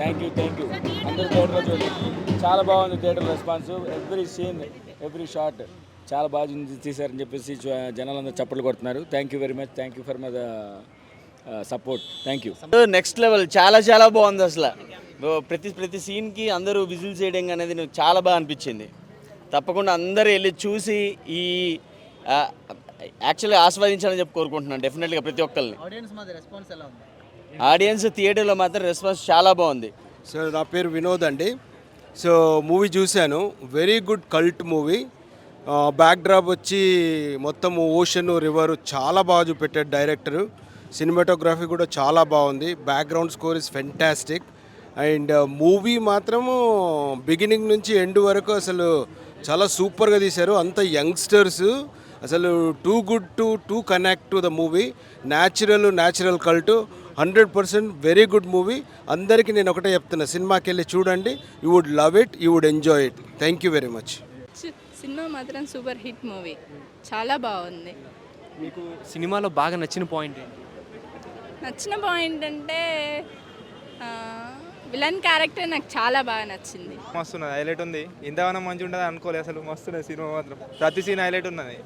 Thank you thank you అందరూ థియేటర్లో చూడండి. చాలా బాగుంది theatre response. Every scene every shot చాలా బాగా తీశారని చెప్పేసి జనాలందరూ చప్పట్లు కొడుతున్నారు. Thank you very much thank you for my support thank you next level చాలా చాలా బాగుంది అసలు. ప్రతి ప్రతి సీన్కి అందరూ విజిల్ చేయడం అనేది నాకు చాలా బాగా అనిపించింది. తప్పకుండా అందరూ వెళ్ళి చూసి ఈ యాక్చువల్గా ఆస్వాదించాలని చెప్పి కోరుకుంటున్నాను. డెఫినెట్గా ప్రతి ఒక్కరిని ఆడియన్స్ మాది రెస్పాన్స్ ఎలా ఉంది? ఆడియన్స్ థియేటర్లో మాత్రం రెస్పాన్స్ చాలా బాగుంది. సో నా పేరు వినోద్ అండి. సో మూవీ చూశాను. Very good cult movie backdrop వచ్చి మొత్తం ఓషన్ రివర్ చాలా బాగా చూపెట్టాడు డైరెక్టర్ సినిమాటోగ్రఫీ కూడా చాలా బాగుంది. Background score is fantastic and movie మాత్రము బిగినింగ్ నుంచి ఎండ్ వరకు అసలు చాలా సూపర్గా తీశారు. అంత యంగ్స్టర్స్ అసలు too good to to connect to the movie natural natural cult hundred percent very good movie. అందరికీ నేను ఒకటే చెప్తున్నా సినిమాకి వెళ్ళి చూడండి. You would love it you would enjoy it. Thank you very much. Cinema మాత్రం సూపర్ హిట్ మూవీ. చాలా బాగుంది. మీకు సినిమాలో బాగా నచ్చిన పాయింట్ ఏంటి? నచ్చిన పాయింట్ అంటే విలన్ క్యారెక్టర్ నాకు చాలా బాగా నచ్చింది. మస్తున్నది హైలైట్ ఉంది. ఇంతగానో మంచిగా ఉంటుంది అనుకోలేదు అసలు మస్తున్నది సినిమా మాత్రం. ప్రతి సీన్ హైలైట్ ఉన్నది.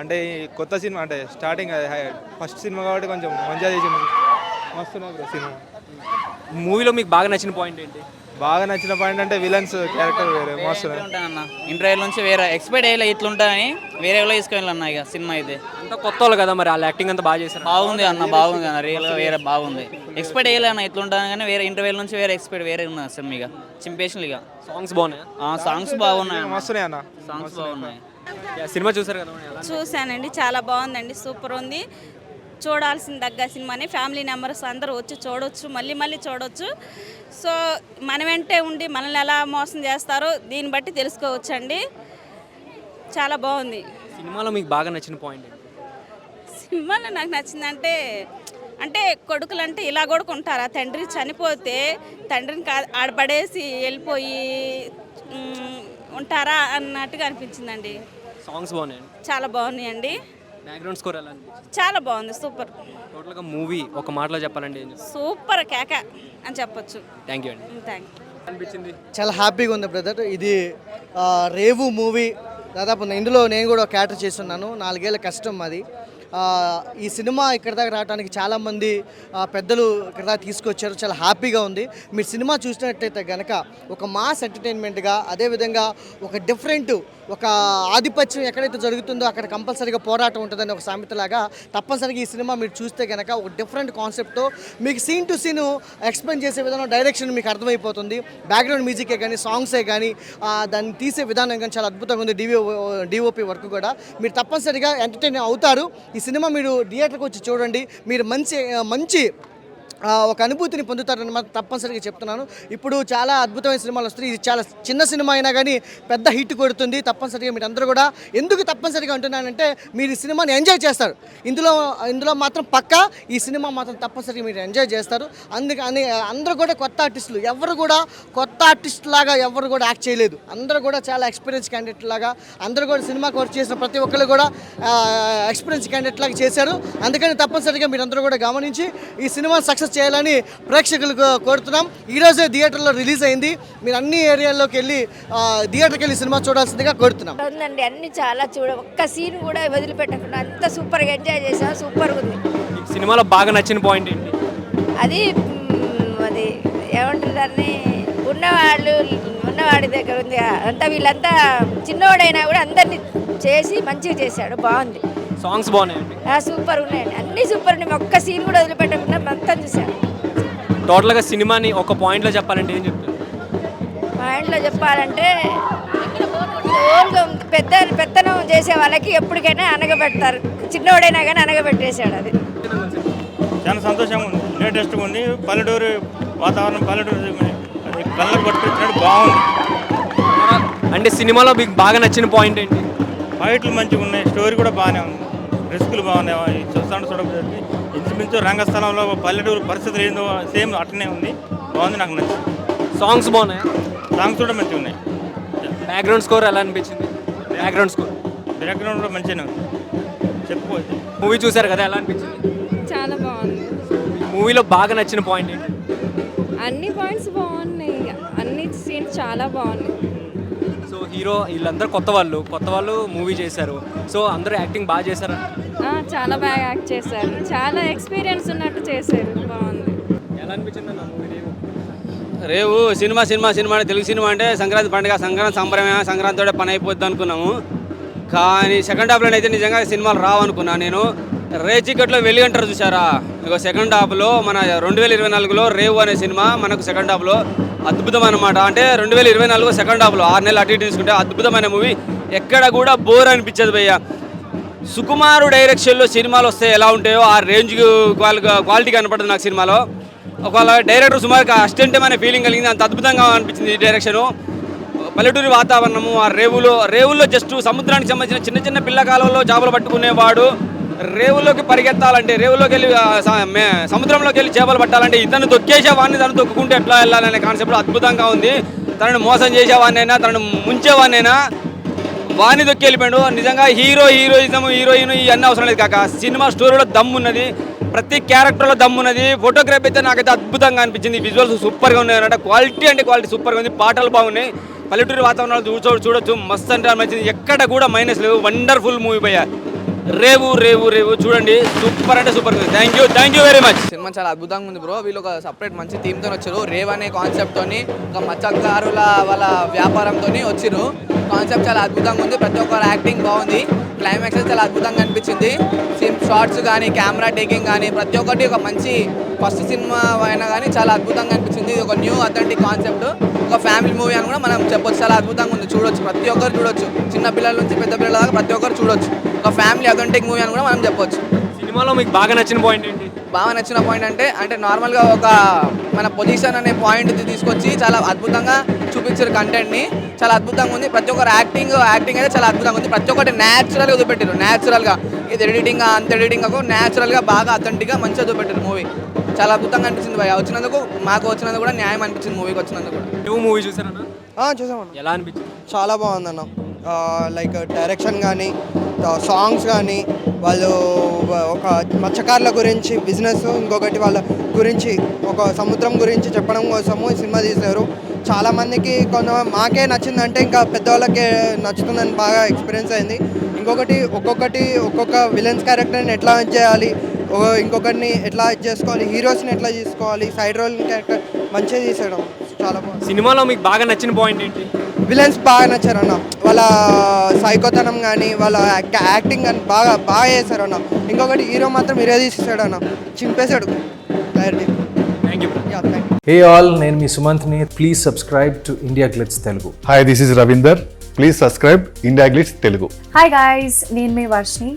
అంటే కొత్త సినిమా అంటే స్టార్టింగ్ ఫస్ట్ సినిమా కాబట్టి కొంచెం మంచిగా చేసింది. మస్తున్నది బ్రో సినిమా. మూవీలో మీకు బాగా నచ్చిన పాయింట్ ఏంటి? బాగా నచ్చిన పాయింట్ అంటే విలన్స్ క్యారెక్టర్ వేరే మస్తున్నది ఉంటానన్న ఇంటర్వ్యూల నుంచి వేరే ఎక్స్పెక్ట్ అయ్యేలా ఇట్లుంటాయని వేరేలో తీసుకెళ్ళాలన్న ఇక సినిమా అయితే. అంతా కొత్త వాళ్ళు కదా మరి వాళ్ళ యాక్టింగ్ అంతా బాగా చేశారు. బాగుంది అన్న బాగుంది అన్న రియల్గా వేరే బాగుంది. ఎక్స్పెక్ట్ అయ్యేలా అన్న ఇట్లుంటాను కానీ వేరే ఇంటర్వ్యూల నుంచి వేరే ఎక్స్పెక్ట్ వేరే ఉన్నది సినిమా ఇక. చింపేషన్ ఇక. సాంగ్స్ బాగున్నాయి? సాంగ్స్ బాగున్నాయి అన్న. మస్తున్నాయి అన్న సాంగ్స్ బాగున్నాయి. సినిమా చూసారు కదా చూశానండి చాలా బాగుందండి సూపర్ ఉంది. చూడాల్సిన దగ్గ సినిమాని ఫ్యామిలీ మెంబర్స్ అందరూ వచ్చి చూడొచ్చు మళ్ళీ మళ్ళీ చూడొచ్చు. సో మన వెంటే ఉండి మనల్ని ఎలా మోసం చేస్తారో దీన్ని బట్టి తెలుసుకోవచ్చండి. చాలా బాగుంది. సినిమాలో మీకు బాగా నచ్చిన పాయింట్ సినిమాలో నాకు నచ్చిందంటే అంటే కొడుకులు అంటే ఇలా కూడా ఉంటారా తండ్రి చనిపోతే తండ్రిని కా ఆడపడేసి వెళ్ళిపోయి ఉంటారా అన్నట్టుగా అనిపించిందండి. సాంగ్స్ బాగున్నాయండి. చాలా బాగున్నాయండి. బ్యాక్గ్రౌండ్ స్కోర్ ఎలా చాలా బాగుంది సూపర్. టోటల్గా మూవీ ఒక మాటలో చెప్తారు సూపర్ కేక అని చెప్పొచ్చు. థ్యాంక్ యూ అండి. థ్యాంక్ అనిపించింది? చాలా హ్యాపీగా ఉంది బ్రదర్. ఇది ఆ, రేవు మూవీ దాదాపు ఇందులో నేను కూడా క్యాటర్ చేస్తున్నాను. నాలుగేళ్ళ కష్టం ఆ, ఈ సినిమా ఇక్కడ దాకా రావడానికి చాలామంది పెద్దలు ఇక్కడ దాకా తీసుకొచ్చారు. చాలా హ్యాపీగా ఉంది. మీరు సినిమా చూసినట్టయితే గనక ఒక మాస్ ఎంటర్టైన్మెంట్గా అదేవిధంగా ఒక డిఫరెంట్ ఒక ఆధిపత్యం ఎక్కడైతే జరుగుతుందో అక్కడ కంపల్సరీగా పోరాటం ఉంటుందని ఒక సామెతలాగా తప్పనిసరిగా ఈ సినిమా మీరు చూస్తే కనుక ఒక డిఫరెంట్ కాన్సెప్ట్తో మీకు సీన్ టు సీన్ ఎక్స్ప్లెయిన్ చేసే విధానం డైరెక్షన్ మీకు అర్థమైపోతుంది. బ్యాక్గ్రౌండ్ మ్యూజికే కానీ సాంగ్సే కానీ దాన్ని తీసే విధానం కానీ చాలా అద్భుతంగా ఉంది. డివో డిఓపి వర్క్ కూడా. మీరు తప్పనిసరిగా ఎంటర్టైన్ అవుతారు. ఈ సినిమా మీరు థియేటర్కి వచ్చి చూడండి. మీరు మంచి మంచి ఒక అనుభూతిని పొందుతారని మాత్రం తప్పనిసరిగా చెప్తున్నాను. ఇప్పుడు చాలా అద్భుతమైన సినిమాలు వస్తున్నాయి. ఇది చాలా చిన్న సినిమా అయినా కానీ పెద్ద హిట్ కొడుతుంది. తప్పనిసరిగా మీరు అందరూ కూడా ఎందుకు తప్పనిసరిగా అంటున్నానంటే మీరు ఈ సినిమాని ఎంజాయ్ చేస్తారు. ఇందులో ఇందులో మాత్రం పక్కా ఈ సినిమా మాత్రం తప్పనిసరిగా మీరు ఎంజాయ్ చేస్తారు. అందుకని అందరూ కూడా కొత్త ఆర్టిస్టులు. ఎవరు కూడా కొత్త ఆర్టిస్ట్ లాగా ఎవరు కూడా యాక్ట్ చేయలేదు. అందరూ కూడా చాలా ఎక్స్పీరియన్స్ క్యాండిడేట్ లాగా అందరూ కూడా సినిమాకి వర్క్ చేసిన ప్రతి ఒక్కరు కూడా ఎక్స్పీరియన్స్ క్యాండిడేట్ లాగా చేశారు. అందుకని తప్పనిసరిగా మీరు అందరూ కూడా గమనించి ఈ సినిమా సక్సెస్ చేయాలని ప్రేక్షకులకు కోరుతున్నాం. ఈరోజే థియేటర్లో రిలీజ్ అయింది. మీరు అన్ని ఏరియాల్లోకి వెళ్ళి థియేటర్కి వెళ్ళి సినిమా చూడాల్సిందిగా కోరుతున్నాం. ఉందండి అన్ని చాలా చూడ ఒక్క సీన్ కూడా వదిలిపెట్టకుండా అంత సూపర్గా ఎంజాయ్ చేసాం సూపర్గా ఉంది. సినిమాలో బాగా నచ్చిన పాయింట్ ఏంటి? అది అది ఏమంటారు దాన్ని? ఉన్నవాళ్ళు ఉన్నవాడి దగ్గర ఉంది. అంతా వీళ్ళంతా చిన్నోడైనా కూడా అందరినీ చేసి మంచిగా చేశాడు. బాగుంది. సాంగ్స్ బాగున్నాయండి ఆ, సూపర్ ఉన్నాయండి. అన్ని సూపర్ ఉన్నాయి. ఒక్క సీన్ కూడా వదిలిపెట్టకుండా మొత్తం చూశాను టోటల్గా సినిమాని ఒక పాయింట్లో చెప్పాలంటే ఏం చెప్తారు? మా ఇంట్లో చెప్పాలంటే ఓల్గా. పెద్ద పెత్తనం చేసే వాళ్ళకి ఎప్పటికైనా అనగబెడతారు. చిన్నోడైనా కానీ అనగబెట్టేశాడు అది. చాలా సంతోషంగా ఉంది. లేటెస్ట్గా ఉంది. పల్లెటూరు వాతావరణం పల్లెటూరు అది కళ్ళకు పట్టుకొచ్చినట్టు బాగుంది. అంటే సినిమాలో మీకు బాగా నచ్చిన పాయింట్ ఏంటి? ఫైట్లు మంచిగా ఉన్నాయి. స్టోరీ కూడా బాగానే ఉంది. రిస్కులు బాగున్నాయి. చూస్తాను చూడబోతుంది ఇంచుమించు రంగస్థలంలో పల్లెటూరు పరిస్థితులు ఏందో సేమ్ అట్లనే ఉంది. బాగుంది నాకు నచ్చింది. సాంగ్స్ బాగున్నాయి? సాంగ్స్ కూడా మంచిగా ఉన్నాయి. బ్యాక్గ్రౌండ్ స్కోర్ ఎలా అనిపించింది? Background score. బ్యాక్గ్రౌండ్ కూడా మంచిగానే ఉంది. చెప్పుకోవచ్చు మూవీ చూసారు కదా ఎలా అనిపించింది? చాలా బాగుంది. మూవీలో బాగా నచ్చిన పాయింట్ ఏంటి? అన్ని పాయింట్స్ బాగున్నాయి. అన్ని సీన్స్ చాలా బాగున్నాయి. సో హీరో వీళ్ళందరూ కొత్త వాళ్ళు. కొత్త వాళ్ళు మూవీ చేశారు. సో అందరూ యాక్టింగ్ బాగా చేశారు చాలా బాగా యాక్ట్ చేశారు. చాలా ఎక్స్పీరియన్స్ ఉన్నట్టు చేశారు. బాగుంది. ఎలా అనిపించింది రేవు సినిమా సినిమా సినిమా అంటే తెలుగు సినిమా అంటే సంక్రాంతి పండుగ సంక్రాంతి సంబరమే సంక్రాంతితో పని అయిపోద్ది అనుకున్నాము. కానీ సెకండ్ హాఫ్లో అయితే నిజంగా సినిమాలు రావనుకున్నా నేను. రేచికెట్లో వెళ్ళి అంటారు చూసారా ఇక సెకండ్ హాఫ్లో మన రెండు వేల ఇరవై నాలుగులో రేవు అనే సినిమా మనకు సెకండ్ హాఫ్లో అద్భుతం అనమాట అంటే రెండు వేల ఇరవై నాలుగు సెకండ్ హాఫ్లో ఆరు నెలలు అటు ఇటు తీసుకుంటే అద్భుతమైన మూవీ. ఎక్కడ కూడా బోర్ అనిపించదు భయ్య. సుకుమారు డైరెక్షన్లో సినిమాలు వస్తే ఎలా ఉంటాయో ఆ రేంజ్ క్వాలిటీ కనపడుతుంది నాకు సినిమాలో. ఒకవేళ డైరెక్టర్ సుమారుగా అసిస్టెంట్ అనే ఫీలింగ్ కలిగింది అంత అద్భుతంగా అనిపించింది ఈ డైరెక్షను. పల్లెటూరి వాతావరణము ఆ రేవులో రేవుల్లో జస్ట్ సముద్రానికి సంబంధించిన చిన్న చిన్న పిల్ల కాలంలో చేపలు పట్టుకునేవాడు రేవుల్లోకి పరిగెత్తాలంటే రేవులోకి వెళ్ళి సముద్రంలోకి వెళ్ళి చేపలు పట్టాలంటే ఇతను తొక్కేసే వాడిని తను తొక్కుకుంటే ఎట్లా వెళ్ళాలనే కాన్సెప్ట్ అద్భుతంగా ఉంది. తనను మోసం చేసేవాడినైనా తనను ముంచేవాడినైనా వాణి దొక్కి వెళ్ళిపోయాడు. నిజంగా హీరో హీరోయిజం హీరోయిన్ ఇవన్నీ అవసరం లేదు కాక. సినిమా స్టోరీలో దమ్ము ఉన్నది ప్రతి క్యారెక్టర్లో దమ్ము ఉన్నది ఫోటోగ్రఫీ అయితే నాకైతే అద్భుతంగా అనిపించింది. విజువల్స్ సూపర్గా ఉన్నాయి అనమాట క్వాలిటీ అంటే క్వాలిటీ సూపర్గా ఉంది. పాటలు బాగున్నాయి. పల్లెటూరు వాతావరణాలు చూడ చూడొచ్చు. మస్తు అంటే మంచిది ఎక్కడ కూడా మైనస్ లేవు. వండర్ఫుల్ మూవీ పోయారు రేవు రేవు రేవు. చూడండి సూపర్ అంటే super thank you thank you very much cinema చాలా అద్భుతంగా ఉంది బ్రో. వీళ్ళు ఒక సపరేట్ మంచి థీమ్తో వచ్చారు. రేవ్ అనే కాన్సెప్ట్తో ఒక మత్స్యకారుల వాళ్ళ వ్యాపారంతో వచ్చారు కాన్సెప్ట్ చాలా అద్భుతంగా ఉంది. ప్రతి ఒక్కరు యాక్టింగ్ బాగుంది. క్లైమాక్స్ చాలా అద్భుతంగా అనిపించింది. సిమ్ షార్ట్స్ కానీ కెమెరా టేకింగ్ కానీ ప్రతి ఒక్కటి ఒక మంచి ఫస్ట్ సినిమా అయినా కానీ చాలా అద్భుతంగా అనిపించింది. ఇది ఒక న్యూ అథెంటిక్ కాన్సెప్ట్ ఒక ఫ్యామిలీ మూవీ అని కూడా మనం చెప్పొచ్చు. చాలా అద్భుతంగా ఉంది. చూడొచ్చు. ప్రతి ఒక్కరు చూడొచ్చు. చిన్న పిల్లల నుంచి పెద్ద పిల్లల దాకా ప్రతి ఒక్కరు చూడొచ్చు. ఒక ఫ్యామిలీ అథెంటిక్ మూవీ అని కూడా మనం చెప్పొచ్చు. సినిమాలో మీకు బాగా నచ్చిన పాయింట్ ఏంటి? బాగా నచ్చిన పాయింట్ అంటే అంటే నార్మల్గా ఒక మన పొజిషన్ అనే పాయింట్ తీసుకొచ్చి చాలా అద్భుతంగా చూపించారు కంటెంట్ని చాలా అద్భుతంగా ఉంది. ప్రతి ఒక్కరు యాక్టింగ్ యాక్టింగ్ అయితే చాలా అద్భుతంగా ఉంది. ప్రతి ఒక్కటి న్యాచురల్గా చూపెట్టారు న్యాచురల్గా ఇది ఎడిటింగ్ అంత ఎడిటింగ్ న్యాచురల్గా బాగా అథెంటిక్గా మంచిగా చూపెట్టారు మూవీ చాలా అద్భుతంగా అనిపించింది భయ వచ్చినందుకు మాకు వచ్చినందుకు కూడా న్యాయం అనిపించింది మూవీకి వచ్చినందుకు కూడా. న్యూ మూవీ చూసారన్నా చూసామన్న. ఎలా అనిపించింది? చాలా బాగుందన్న. లైక్ డైరెక్షన్ కానీ సాంగ్స్ కానీ వాళ్ళు ఒక మత్స్యకారుల గురించి బిజినెస్ ఇంకొకటి వాళ్ళ గురించి ఒక సముద్రం గురించి చెప్పడం కోసము సినిమా తీశారు. చాలామందికి కొంత మాకే నచ్చిందంటే ఇంకా పెద్దవాళ్ళకే నచ్చుతుందని బాగా ఎక్స్పీరియన్స్ అయింది. ఇంకొకటి ఒక్కొక్కటి ఒక్కొక్క విలన్స్ క్యారెక్టర్ని ఎట్లా చేయాలి ఇంకొకరిని ఎట్లా చేసుకోవాలి? హీరోస్ని ఎట్లా తీసుకోవాలి? సైడ్ రోల్ క్యారెక్టర్ మంచిగా తీసేయడం చాలా బాగుంది. సినిమాలో మీకు బాగా నచ్చిన పాయింట్ ఏంటి? విలన్స్ బాగా నచ్చారు అన్న. వాళ్ళ సైకోతనం కానీ వాళ్ళ యాక్- యాక్టింగ్ కానీ బాగా బాగా చేశారు అన్న. ఇంకొకటి హీరో మాత్రం హీరో తీసేసాడు అన్న. చింపేశాడు. థ్యాంక్ హే ఆల్ నేను మీ సుమంత్ని. Please subscribe to India Glitz Telugu hi this is Ravinder please subscribe India Glitz Telugu hi guys నేను మీ Varshini